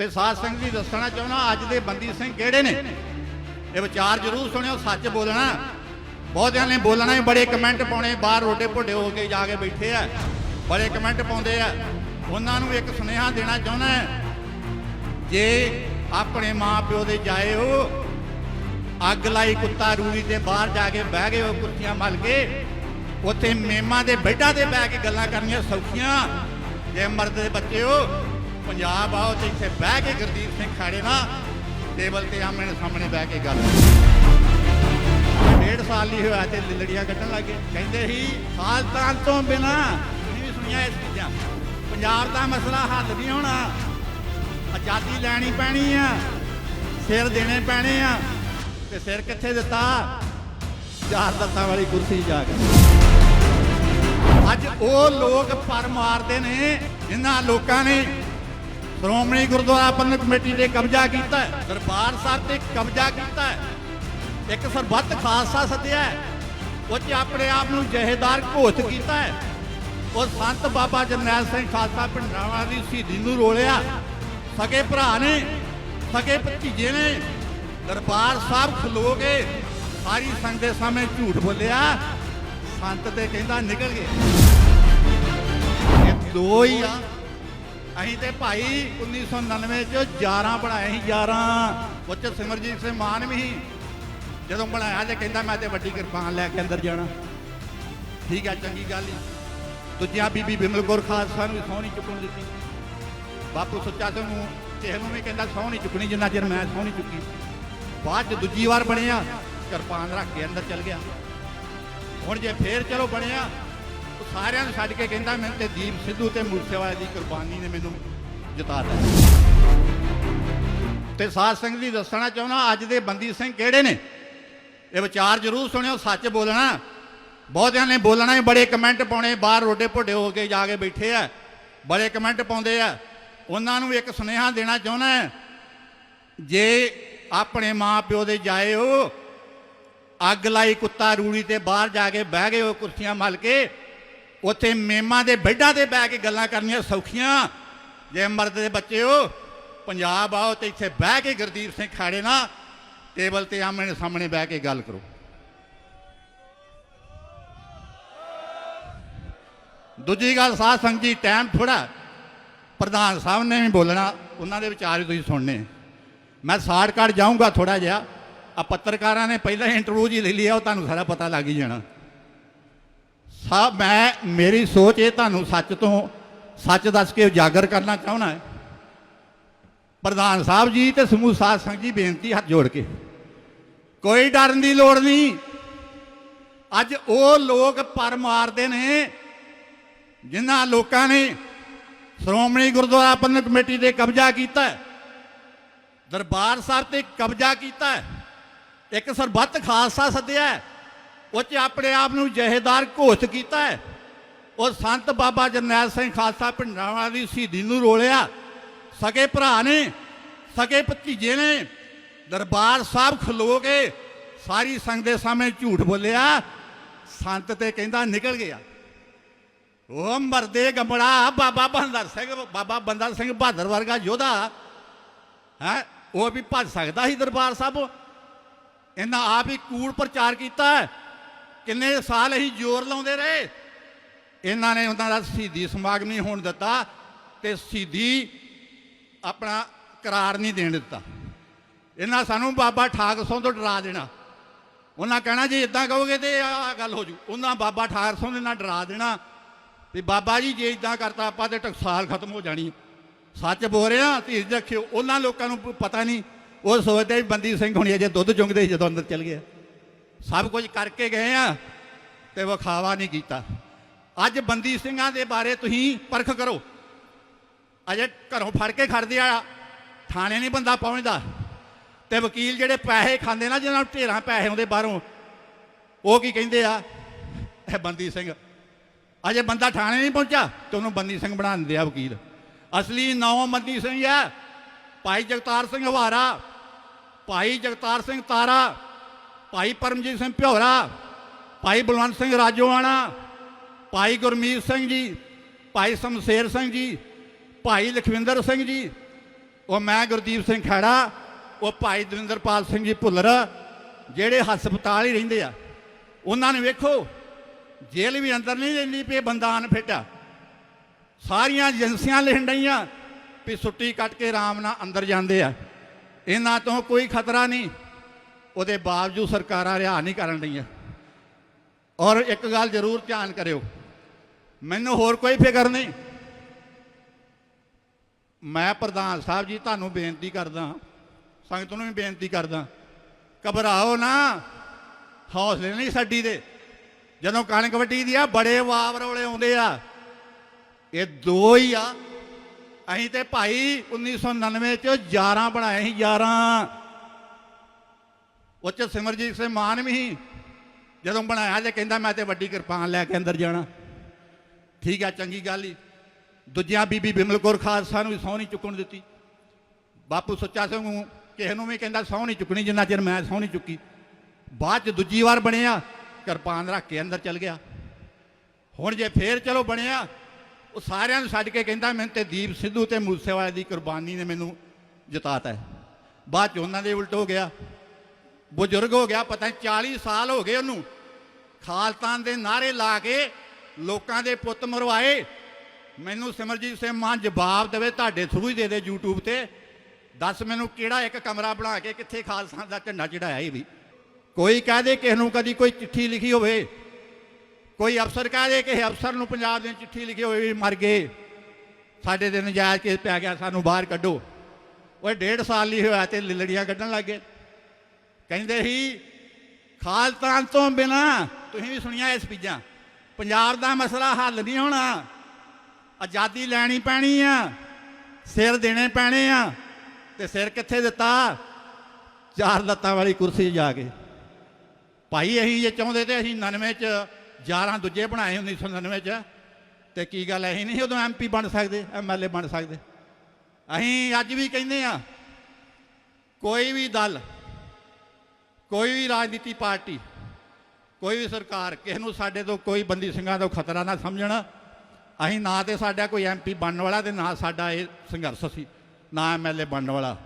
ਤੇ ਸਾਧ ਸਿੰਘ ਜੀ ਦੱਸਣਾ ਚਾਹੁੰਦਾ, ਅੱਜ ਦੇ ਬੰਦੀ ਸਿੰਘ ਕਿਹੜੇ ਨੇ? ਇਹ ਵਿਚਾਰ ਜ਼ਰੂਰ ਸੁਣਿਓ, ਸੱਚ ਬੋਲਣਾ। ਬਹੁਤਿਆਂ ਨੇ ਬੋਲਣਾ ਹੀ ਬੜੇ ਕਮੈਂਟ ਪਾਉਣੇ, ਬਾਹਰ ਰੋਡੇ ਭੋਡੇ ਹੋ ਕੇ ਜਾ ਕੇ ਬੈਠੇ ਆ। ਬੜੇ ਕਮੈਂਟ ਪਾਉਂਦੇ ਆ। ਉਹਨਾਂ ਨੂੰ ਇੱਕ ਸੁਨੇਹਾ ਦੇਣਾ ਚਾਹੁੰਦਾ ਜੇ ਆਪਣੇ ਮਾਂ ਪਿਓ ਦੇ ਜਾਏ ਹੋ ਅੱਗ ਲਾਈ ਕੁੱਤਾ ਰੂੜੀ ਤੇ ਬਾਹਰ ਜਾ ਕੇ ਬਹਿ ਗਏ, ਉਹ ਕੁੱਤੀਆਂ ਮਲ ਕੇ, ਉੱਥੇ ਮੇਮਾਂ ਦੇ ਬੈੱਡਾਂ ਤੇ ਬਹਿ ਕੇ ਗੱਲਾਂ ਕਰਨੀਆਂ ਸੌਖੀਆਂ। ਜੇ ਮਰਦ ਦੇ ਬੱਚੇ ਹੋ ਪੰਜਾਬ ਆਓ ਤੇ ਇੱਥੇ ਬਹਿ ਕੇ ਗੁਰਦੀਪ ਸਿੰਘ ਖਾੜੇ ਨਾ ਟੇਬਲ ਤੇ ਆਮਣੇ ਸਾਹਮਣੇ ਬਹਿ ਕੇ ਗੱਲ ਡੇਢ ਸਾਲ ਨਹੀਂ ਹੋਇਆ ਤੇ ਲਿਲੜੀਆਂ ਕੱਢਣ ਲੱਗੇ ਕਹਿੰਦੇ ਸੀ ਖਾਲਤਾਨ ਤੋਂ ਬਿਨਾ ਨਹੀਂ ਵੀ ਸੁਣੀਆਂ ਚੀਜ਼ਾਂ। ਪੰਜਾਬ ਦਾ ਮਸਲਾ ਹੱਲ ਨਹੀਂ ਹੋਣਾ। ਆਜ਼ਾਦੀ ਲੈਣੀ ਪੈਣੀ ਆ, ਸਿਰ ਦੇਣੇ ਪੈਣੇ ਆ, ਤੇ ਸਿਰ ਕਿੱਥੇ ਦਿੱਤਾ? ਚਾਰ ਦਸਾਂ ਵਾਲੀ ਕੁਰਸੀ ਜਾ ਕੇ। ਅੱਜ ਉਹ ਲੋਕ ਪਰ ਮਾਰਦੇ ਨੇ ਇਹਨਾਂ ਲੋਕਾਂ ਨੇ ਸ਼੍ਰੋਮਣੀ ਗੁਰਦੁਆਰਾ ਪ੍ਰਬੰਧਕ ਕਮੇਟੀ ਤੇ ਕਬਜ਼ਾ ਕੀਤਾ ਹੈ, ਦਰਬਾਰ ਸਾਹਿਬ ਤੇ ਕਬਜ਼ਾ ਕੀਤਾ ਹੈ। ਇੱਕ ਸਰਬੱਤ ਖਾਲਸਾ ਸੱਦਿਆ ਹੈ। ਉਹ 'ਚ ਆਪਣੇ ਆਪ ਨੂੰ ਜਹੇਦਾਰ ਘੋਸ਼ਿਤ ਕੀਤਾ ਹੈ। ਉਹ ਸੰਤ ਬਾਬਾ ਜਰਨੈਲ ਸਿੰਘ ਖਾਲਸਾ ਪਿੰਡਰਾਵਾਂ ਦੀ ਸ਼ਹੀਦੀ ਨੂੰ ਰੋਲਿਆ। ਸਕੇ ਭਰਾ ਨੇ ਸਕੇ ਭਤੀਜੇ ਨੇ ਦਰਬਾਰ ਸਾਹਿਬ ਖਲੋ ਕੇ ਸਾਰੀ ਸੰਗਤ ਦੇ ਸਾਹਮਣੇ ਝੂਠ ਬੋਲਿਆ। ਸੰਤ ਤੇ ਕਹਿੰਦਾ ਨਿਕਲ ਗਏ। ਇਹ ਦੋ ਹੀ ਆ। ਅਸੀਂ ਤੇ ਭਾਈ 1999 ਚ 11 ਬਣਾਏ ਸੀ 11 ਉਹ ਸਿਮਰਜੀਤ ਸਿੰਘ ਮਾਨ ਵੀ ਸੀ। ਜਦੋਂ ਬਣਾਇਆ ਤੇ ਕਹਿੰਦਾ ਮੈਂ ਤੇ ਵੱਡੀ ਕਿਰਪਾਨ ਲੈ ਕੇ ਅੰਦਰ ਜਾਣਾ। ਠੀਕ ਆ, ਚੰਗੀ ਗੱਲ ਹੀ ਦੂਜਿਆਂ ਬੀਬੀ ਬਿਮਲ ਕੌਰ ਖਾਲਸਾ ਨੂੰ ਵੀ ਸਹੁੰ ਚੁੱਕਣ ਦਿੱਤੀ। ਬਾਪੂ ਸੁੱਚਾ ਸਿੰਘ ਨੂੰ, ਕਿਸੇ ਨੂੰ ਵੀ ਕਹਿੰਦਾ ਸਹੁੰ ਨਹੀਂ ਚੁੱਕਣੀ, ਜਿੰਨਾ ਚਿਰ ਮੈਂ ਸਹੁੰ ਨਹੀਂ ਚੁੱਕੀ। ਬਾਅਦ ਚ ਦੂਜੀ ਵਾਰ ਬਣਿਆ, ਕਿਰਪਾਨ ਰੱਖ ਕੇ ਅੰਦਰ ਚਲ ਗਿਆ। ਹੁਣ ਜੇ ਫੇਰ ਚਲੋ ਬਣਿਆ ਸਾਰਿਆਂ ਨੂੰ ਛੱਡ ਕੇ ਕਹਿੰਦਾ ਮੈਨੂੰ ਤੇ ਦੀਪ ਸਿੱਧੂ ਤੇ ਮੂਸੇਵਾਲੇ ਦੀ ਕੁਰਬਾਨੀ ਨੇ ਮੈਨੂੰ ਜਿਤਾ ਦਿੱਤਾ। ਤੇ ਸਾਧ ਸਿੰਘ ਜੀ ਦੱਸਣਾ ਚਾਹੁੰਦਾ, ਅੱਜ ਦੇ ਬੰਦੀ ਸਿੰਘ ਕਿਹੜੇ ਨੇ? ਇਹ ਵਿਚਾਰ ਜ਼ਰੂਰ ਸੁਣਿਓ, ਸੱਚ ਬੋਲਣਾ। ਬਹੁਤਿਆਂ ਨੇ ਬੋਲਣਾ ਹੀ, ਬੜੇ ਕਮੈਂਟ ਪਾਉਣੇ, ਬਾਹਰ ਰੋਡੇ ਭੋਡੇ ਹੋ ਕੇ ਜਾ ਕੇ ਬੈਠੇ ਆ। ਬੜੇ ਕਮੈਂਟ ਪਾਉਂਦੇ ਆ। ਉਹਨਾਂ ਨੂੰ ਇੱਕ ਸੁਨੇਹਾ ਦੇਣਾ ਚਾਹੁੰਦਾ ਜੇ ਆਪਣੇ ਮਾਂ ਪਿਓ ਦੇ ਜਾਏ ਹੋ ਅੱਗ ਲਾਈ ਕੁੱਤਾ ਰੂੜੀ ਤੇ ਬਾਹਰ ਜਾ ਕੇ ਬਹਿ ਗਏ ਉਹ ਕੁਰਸੀਆਂ ਮਲ ਕੇ ਉੱਥੇ ਮੇਮਾਂ ਦੇ ਬੈੱਡਾਂ ਤੇ ਬਹਿ ਕੇ ਗੱਲਾਂ ਕਰਨੀਆਂ ਸੌਖੀਆਂ। ਜੇ ਮਰਦ ਦੇ ਬੱਚੇ ਹੋ ਪੰਜਾਬ ਆਓ ਤੇ ਇੱਥੇ ਬਹਿ ਕੇ ਗੁਰਦੀਪ ਸਿੰਘ ਖਾੜੇ ਨਾ ਟੇਬਲ ਤੇ ਆਮਣੇ ਸਾਹਮਣੇ ਬਹਿ ਕੇ ਗੱਲ ਕਰੋ। ਦੂਜੀ ਗੱਲ, ਸਾਧ ਸੰਗਤ ਜੀ, ਟਾਈਮ ਥੋੜਾ ਪ੍ਰਧਾਨ ਸਾਹਿਬ ਨੇ ਵੀ ਬੋਲਣਾ, ਉਹਨਾਂ ਦੇ ਵਿਚਾਰ ਵੀ ਤੁਸੀਂ ਸੁਣਨੇ। ਮੈਂ ਸ਼ਾਰਟ ਜਾਊਂਗਾ ਥੋੜਾ ਜਿਹਾ। ਆ ਪੱਤਰਕਾਰਾਂ ਨੇ ਪਹਿਲਾਂ ਇੰਟਰਵਿਊ ਜੀ ਲੈ ਲਿਆ, ਉਹ ਤੁਹਾਨੂੰ ਸਾਰਾ ਪਤਾ ਲੱਗ ਹੀ ਜਾਣਾ। ਸਾਹਿਬ ਮੈਂ, ਮੇਰੀ ਸੋਚ ਇਹ ਤੁਹਾਨੂੰ ਸੱਚ ਤੋਂ, ਸੱਚ ਦੱਸ ਕੇ ਉਜਾਗਰ ਕਰਨਾ ਚਾਹੁੰਦਾ ਪ੍ਰਧਾਨ ਸਾਹਿਬ ਜੀ ਤੇ ਸਮੂਹ ਸਾਧ ਸੰਗਤ ਜੀ ਬੇਨਤੀ ਹੱਥ ਜੋੜ ਕੇ। ਕੋਈ ਡਰਨ ਦੀ ਲੋੜ ਨਹੀਂ। ਅੱਜ ਉਹ ਲੋਕ ਪਰ ਮਾਰਦੇ ਨੇ, ਜਿਨ੍ਹਾਂ ਲੋਕਾਂ ਨੇ ਸ਼੍ਰੋਮਣੀ ਗੁਰਦੁਆਰਾ ਪ੍ਰਬੰਧਕ ਕਮੇਟੀ ਤੇ ਕਬਜ਼ਾ ਕੀਤਾ ਹੈ। ਦਰਬਾਰ ਸਾਹਿਬ ਤੇ ਕਬਜ਼ਾ ਕੀਤਾ ਹੈ। ਇੱਕ ਸਰਬੱਤ ਖਾਲਸਾ ਸੱਦਿਆ ਹੈ। ਉਹ 'ਚ ਆਪਣੇ ਆਪ ਨੂੰ ਜਹੇਦਾਰ ਘੋਸ਼ਿਤ ਕੀਤਾ ਹੈ। ਉਹ ਸੰਤ ਬਾਬਾ ਜਰਨੈਲ ਸਿੰਘ ਖਾਲਸਾ ਪਿੰਡਰਾਵਾਂ ਦੀ ਸ਼ਹੀਦੀ ਨੂੰ ਰੋਲਿਆ। ਸਕੇ ਭਰਾ ਨੇ, ਸਕੇ ਭਤੀਜੇ ਨੇ, ਦਰਬਾਰ ਸਾਹਿਬ ਖਲੋ ਕੇ ਸਾਰੀ ਸੰਗਤ ਦੇ ਸਾਹਮਣੇ ਝੂਠ ਬੋਲਿਆ। ਸੰਤ ਤੇ ਕਹਿੰਦਾ ਨਿਕਲ ਗਿਆ। ਉਹ ਮਰਦੇ ਗੰਬੜਾ ਬਾਬਾ ਬੰਦਰ ਸਿੰਘ, ਬਾਬਾ ਬੰਦਰ ਸਿੰਘ ਬਹਾਦਰ ਵਰਗਾ ਯੋਧਾ, ਹੈ, ਉਹ ਵੀ ਭੱਜ ਸਕਦਾ ਸੀ ਦਰਬਾਰ ਸਾਹਿਬ। ਇਹਨਾਂ ਆਪ ਹੀ ਕੂੜ ਪ੍ਰਚਾਰ ਕੀਤਾ ਕਿੰਨੇ ਸਾਲ ਅਸੀਂ ਜ਼ੋਰ ਲਾਉਂਦੇ ਰਹੇ? ਇਹਨਾਂ ਨੇ ਉਹਨਾਂ ਦਾ ਸ਼ਹੀਦੀ ਸਮਾਗਮ ਨਹੀਂ ਹੋਣ ਦਿੱਤਾ ਤੇ ਸ਼ਹੀਦੀ ਆਪਣਾ ਕਰਾਰ ਨਹੀਂ ਦੇਣ ਦਿੱਤਾ। ਇਹਨਾਂ ਸਾਨੂੰ ਬਾਬਾ ਠਾਕ ਸਿੰਘ ਤੋਂ ਡਰਾ ਦੇਣਾ। ਉਹਨਾਂ ਕਹਿਣਾ, ਜੇ ਇਦਾਂ ਕਹੋਗੇ ਤੇ ਆ ਗੱਲ ਹੋ ਜੂ। ਉਹਨਾਂ ਬਾਬਾ ਠਾਕਰ ਸਿੰਘ ਦੇ ਨਾਲ ਡਰਾ ਦੇਣਾ ਵੀ ਬਾਬਾ ਜੀ, ਜੇ ਇਦਾਂ ਕਰਤਾ ਆਪਾਂ ਤੇ ਟਕਸਾਲ ਖਤਮ ਹੋ ਜਾਣੀ। ਸੱਚ ਬੋਲ ਰਿਹਾ, ਧੀਰਜ ਰੱਖਿਓ। ਉਹਨਾਂ ਲੋਕਾਂ ਨੂੰ ਪਤਾ ਨਹੀਂ। ਉਹ ਸੋਚਦੇ ਬੰਦੀ ਸਿੰਘ ਹੁਣੀ ਜੇ ਦੁੱਧ ਚੁੰਗਦੇ ਜਦੋਂ ਅੰਦਰ ਚਲ ਗਿਆ। ਸਭ ਕੁਝ ਕਰਕੇ ਗਏ ਆ ਤੇ ਵਿਖਾਵਾ ਨਹੀਂ ਕੀਤਾ। ਅੱਜ ਬੰਦੀ ਸਿੰਘਾਂ ਦੇ ਬਾਰੇ ਤੁਸੀਂ ਪਰਖ ਕਰੋ। ਅਜੇ ਘਰੋਂ ਫੜ ਕੇ ਖੜਦੇ ਆ, ਥਾਣੇ ਨਹੀਂ ਬੰਦਾ ਪਹੁੰਚਦਾ। ਤੇ ਵਕੀਲ ਜਿਹੜੇ ਪੈਸੇ ਖਾਂਦੇ ਨਾ, ਜਿਹਨਾਂ ਨੂੰ ਢੇਰਾਂ ਪੈਸੇ ਆਉਂਦੇ ਬਾਹਰੋਂ, ਉਹ ਕੀ ਕਹਿੰਦੇ ਆ? ਇਹ ਬੰਦੀ ਸਿੰਘ, ਅਜੇ ਬੰਦਾ ਥਾਣੇ ਨਹੀਂ ਪਹੁੰਚਾ ਤੇ ਉਹਨੂੰ ਬੰਦੀ ਸਿੰਘ ਬਣਾ ਦਿੰਦੇ ਆ ਵਕੀਲ। ਅਸਲੀ ਨਾਮ ਬੰਦੀ ਸਿੰਘ ਆ, ਭਾਈ ਜਗਤਾਰ ਸਿੰਘ ਹਵਾਰਾ, ਭਾਈ ਜਗਤਾਰ ਸਿੰਘ ਤਾਰਾ। ਭਾਈ ਪਰਮਜੀਤ ਸਿੰਘ ਭਿਓਰਾ, ਭਾਈ ਬਲਵੰਤ ਸਿੰਘ ਰਾਜੋਆਣਾ, ਭਾਈ ਗੁਰਮੀਤ ਸਿੰਘ ਜੀ, ਭਾਈ ਸ਼ਮਸ਼ੇਰ ਸਿੰਘ ਜੀ, ਭਾਈ ਲਖਵਿੰਦਰ ਸਿੰਘ ਜੀ, ਉਹ ਮੈਂ ਗੁਰਦੀਪ ਸਿੰਘ ਖੈੜਾ ਉਹ ਭਾਈ ਦਵਿੰਦਰਪਾਲ ਸਿੰਘ ਜੀ ਭੁੱਲਰ, ਜਿਹੜੇ ਹਸਪਤਾਲ ਹੀ ਰਹਿੰਦੇ ਆ, ਉਹਨਾਂ ਨੂੰ ਵੇਖੋ, ਜੇਲ੍ਹ ਵੀ ਅੰਦਰ ਨਹੀਂ ਰਹਿੰਦੀ ਪਈ, ਬੰਦਾ ਅਨਫਿਟ ਆ। ਸਾਰੀਆਂ ਏਜੰਸੀਆਂ ਲਿਖਣ ਵੀ ਛੁੱਟੀ ਕੱਟ ਕੇ ਆਰਾਮ ਨਾਲ ਅੰਦਰ ਜਾਂਦੇ ਆ। ਇਹਨਾਂ ਤੋਂ ਕੋਈ ਖਤਰਾ ਨਹੀਂ। ਉਹਦੇ ਬਾਵਜੂਦ ਸਰਕਾਰਾਂ ਰਿਹਾ ਨਹੀਂ ਕਰਨ ਡਈਆਂ। ਔਰ ਇੱਕ ਗੱਲ ਜ਼ਰੂਰ ਧਿਆਨ ਕਰਿਓ, ਮੈਨੂੰ ਹੋਰ ਕੋਈ ਫਿਕਰ ਨਹੀਂ। ਮੈਂ ਪ੍ਰਧਾਨ ਸਾਹਿਬ ਜੀ, ਤੁਹਾਨੂੰ ਬੇਨਤੀ ਕਰਦਾ ਸੰਗਤ ਨੂੰ ਵੀ ਬੇਨਤੀ ਕਰਦਾ ਘਬਰਾਓ ਨਾ, ਹੌਸਲੇ ਨਹੀਂ ਛੱਡੀ ਦੇ। ਜਦੋਂ ਕਣਕ ਵੱਢੀ ਦੀ ਆ, ਬੜੇ ਵਾਵ ਰੌਲੇ ਆਉਂਦੇ ਆ। ਇਹ ਦੋ ਹੀ ਆ। ਅਸੀਂ ਤੇ ਭਾਈ 1999 ਚ 11 ਬਣਾਏ ਸੀ 11 ਉਹ ਚ ਸਿਮਰਜੀਤ ਸਿੰਘ ਮਾਨ ਵੀ ਜਦੋਂ ਬਣਾਇਆ ਤੇ ਕਹਿੰਦਾ ਮੈਂ ਤੇ ਵੱਡੀ ਕਿਰਪਾਨ ਲੈ ਕੇ ਅੰਦਰ ਜਾਣਾ। ਠੀਕ ਆ, ਚੰਗੀ ਗੱਲ ਹੀ ਦੂਜਿਆਂ ਬੀਬੀ ਬਿਮਲ ਕੌਰ ਖਾਲਸਾ ਨੂੰ ਵੀ ਸਹੁੰ ਨਹੀਂ ਚੁੱਕਣ ਦਿੱਤੀ। ਬਾਪੂ ਸੁੱਚਾ ਸਿੰਘ ਨੂੰ ਕਿਸੇ ਨੂੰ ਵੀ ਕਹਿੰਦਾ ਸਹੁੰ ਨਹੀਂ ਚੁੱਕਣੀ, ਜਿੰਨਾ ਚਿਰ ਮੈਂ ਸਹੁੰ ਨਹੀਂ ਚੁੱਕੀ। ਬਾਅਦ ਚ ਦੂਜੀ ਵਾਰ ਬਣਿਆ, ਕਿਰਪਾਨ ਰੱਖ ਕੇ ਅੰਦਰ ਚਲ ਗਿਆ। ਹੁਣ ਜੇ ਫੇਰ ਚਲੋ ਬਣਿਆ, ਉਹ ਸਾਰਿਆਂ ਨੂੰ ਛੱਡ ਕੇ ਕਹਿੰਦਾ, ਮੈਨੂੰ ਤੇ ਦੀਪ ਸਿੱਧੂ ਤੇ ਮੂਸੇਵਾਲੇ ਦੀ ਕੁਰਬਾਨੀ ਨੇ ਮੈਨੂੰ ਜਿਤਾਤਾ ਹੈ। ਬਾਅਦ ਚ ਉਹਨਾਂ ਦੇ ਉਲਟ ਹੋ ਗਿਆ। ਬਜ਼ੁਰਗ ਹੋ ਗਿਆ, ਪਤਾ ਨਹੀਂ 40 ਸਾਲ ਹੋ ਗਏ ਉਹਨੂੰ। ਖਾਲਤਾਨ ਦੇ ਨਾਰੇ ਲਾ ਕੇ ਲੋਕਾਂ ਦੇ ਪੁੱਤ ਮਰਵਾਏ। ਮੈਨੂੰ ਸਿਮਰਜੀਤ ਸਿੰਘ ਮਾਨ ਜਵਾਬ ਦੇਵੇ, ਤੁਹਾਡੇ ਥਰੂ ਹੀ ਦੇ ਦੇ YouTube ਤੇ। ਦੱਸ ਮੈਨੂੰ ਕਿਹੜਾ ਇੱਕ ਕਮਰਾ ਬਣਾ ਕੇ ਕਿੱਥੇ ਖਾਲਸਾ ਦਾ ਝੰਡਾ ਚੜਾਇਆ ਇਹ ਵੀ। ਕੋਈ ਕਹਿ ਦੇ ਕਿਸ ਨੂੰ ਕਦੀ ਕੋਈ ਚਿੱਠੀ ਲਿਖੀ ਹੋਵੇ। ਕੋਈ ਅਫਸਰ ਕਹਿ ਦੇ ਕਿ ਅਫਸਰ ਨੂੰ ਪੰਜਾਬ ਦੇ ਚਿੱਠੀ ਲਿਖੀ ਹੋਵੇ ਵੀ ਮਰ ਗਏ। ਸਾਡੇ ਤੇ ਨਜਾਇਜ਼ ਕੇਸ ਪੈ ਗਿਆ, ਸਾਨੂੰ ਬਾਹਰ ਕੱਢੋ। ਓਏ, ਡੇਢ ਸਾਲ ਨਹੀਂ ਹੋਇਆ ਤੇ ਲਿਲੜੀਆਂ ਕੱਢਣ ਲੱਗੇ ਕਹਿੰਦੇ ਸੀ, ਖਾਲਤਾਨ ਤੋਂ ਬਿਨਾ ਤੁਸੀਂ ਵੀ ਸੁਣੀਆਂ ਇਸ ਚੀਜ਼ਾਂ। ਪੰਜਾਬ ਦਾ ਮਸਲਾ ਹੱਲ ਨਹੀਂ ਹੋਣਾ। ਆਜ਼ਾਦੀ ਲੈਣੀ ਪੈਣੀ ਆ, ਸਿਰ ਦੇਣੇ ਪੈਣੇ ਆ, ਤੇ ਸਿਰ ਕਿੱਥੇ ਦਿੱਤਾ? ਚਾਰ ਲੱਤਾਂ ਵਾਲੀ ਕੁਰਸੀ ਜਾ ਕੇ। ਭਾਈ, ਅਸੀਂ ਜੇ ਚਾਹੁੰਦੇ ਤੇ ਅਸੀਂ 99 ਚ 11 ਦੂਜੇ ਬਣਾਏ 1999 ਚ। ਤੇ ਕੀ ਗੱਲ ਅਸੀਂ ਨਹੀਂ ਉਦੋਂ ਐਮਪੀ ਬਣ ਸਕਦੇ ਐਮਐਲਏ ਬਣ ਸਕਦੇ। ਅਸੀਂ ਅੱਜ ਵੀ ਕਹਿੰਦੇ ਆ, ਕੋਈ ਵੀ ਦਲ ਕੋਈ ਵੀ ਰਾਜਨੀਤੀ ਪਾਰਟੀ, ਕੋਈ ਵੀ ਸਰਕਾਰ, ਕਿਸੇ ਨੂੰ ਸਾਡੇ ਤੋਂ ਕੋਈ ਬੰਦੀ ਸਿੰਘਾਂ ਤੋਂ ਖਤਰਾ ਨਾ ਸਮਝਣਾ। ਅਸੀਂ ਨਾ ਤੇ ਸਾਡਾ ਕੋਈ ਐਮਪੀ ਬਣਨ ਵਾਲਾ ਤੇ ਨਾ ਸਾਡਾ ਇਹ ਸੰਘਰਸ਼ ਸੀ, ਨਾ ਐਮਐਲਏ ਬਣਨ ਵਾਲਾ।